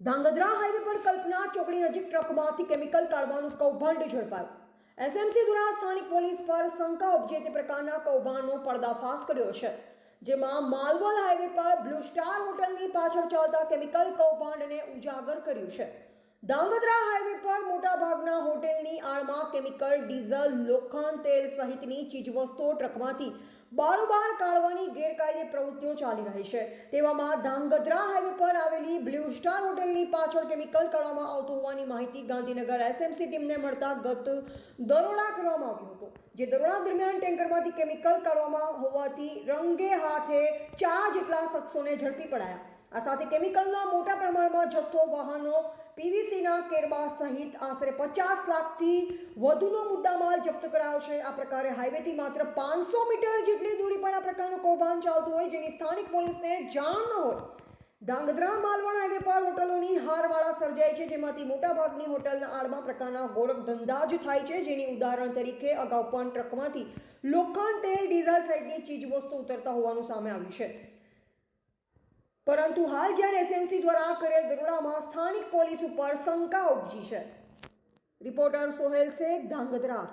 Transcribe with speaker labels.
Speaker 1: Dhrangadhra highway પર કલ્પના ચોકડી નજીક ટ્રકમાંથી કેમિકલ કાઢવાનું કૌભાંડ ઝડપાયું. એસએમસી દ્વારા સ્થાનિક પોલીસ પર શંકા ઉપજે તે પ્રકારના કૌભાંડનો પર્દાફાશ કર્યો છે, જેમાં માલવલ હાઈવે પર બ્લુ સ્ટાર હોટલની પાછળ ચાલતા કેમિકલ કૌભાંડને ઉજાગર કર્યું છે. ધાંગધ્રા હાઈવે પર મોટાભાગના હોટેલની કેમિકલ, ડીઝલ, લોખંડ તેલ સહિતની ચીજવસ્તુઓ ટ્રકમાંથી બારોબાર કાઢવાની ગેરકાયદે પ્રવૃત્તિઓ ચાલી રહી છે. તેવામાં ધાંગધ્રા હાઈવે પર આવેલી બ્લુ સ્ટાર હોટેલની પાછળ કેમિકલ કાઢવામાં આવતું હોવાની માહિતી ગાંધીનગર એસએમસી ટીમને મળતા ગત દરોડા કરવામાં આવ્યો. જે દરોડા દરમિયાન ટેન્કરમાંથી કેમિકલ કાઢવામાં હોવાથી રંગે હાથે ચાર જેટલા શખ્સોને ઝડપી પડાયા. આ સાથે કેમિકલના મોટા પ્રમાણમાં જથ્થો, વાહનો, પીવીસીના કેરબા સહિત આશરે પચાસ લાખથી વધુનો મુદ્દામાલ જપ્ત કરાયો છે. આ પ્રકારે હાઈવેથી માત્ર પાંચસો મીટર જેટલી દૂરી પર આ પ્રકારનું કૌભાંડ ચાલતું હોય જેની સ્થાનિક પોલીસને જાણ ન હોય ધાંગધ્રા માલવણ હાઈવે પર હોટલોની હારવાળા સર્જાય છે, જેમાંથી મોટાભાગની હોટલના આડમાં પ્રકારના ગોરખ ધંધા જ થાય છે, જેની ઉદાહરણ તરીકે અગાઉ પણ ટ્રકમાંથી લોખંડ, તેલ, ડીઝલ સહિતની ચીજવસ્તુ ઉતરતા હોવાનું સામે આવ્યું છે. પરંતુ હાલ જ્યારે એસએમસી દ્વારા કરેલ દરોડામાં સ્થાનિક પોલીસ ઉપર શંકા ઉપજી છે. રિપોર્ટર સોહેલ શેખ ધાંગધ્રા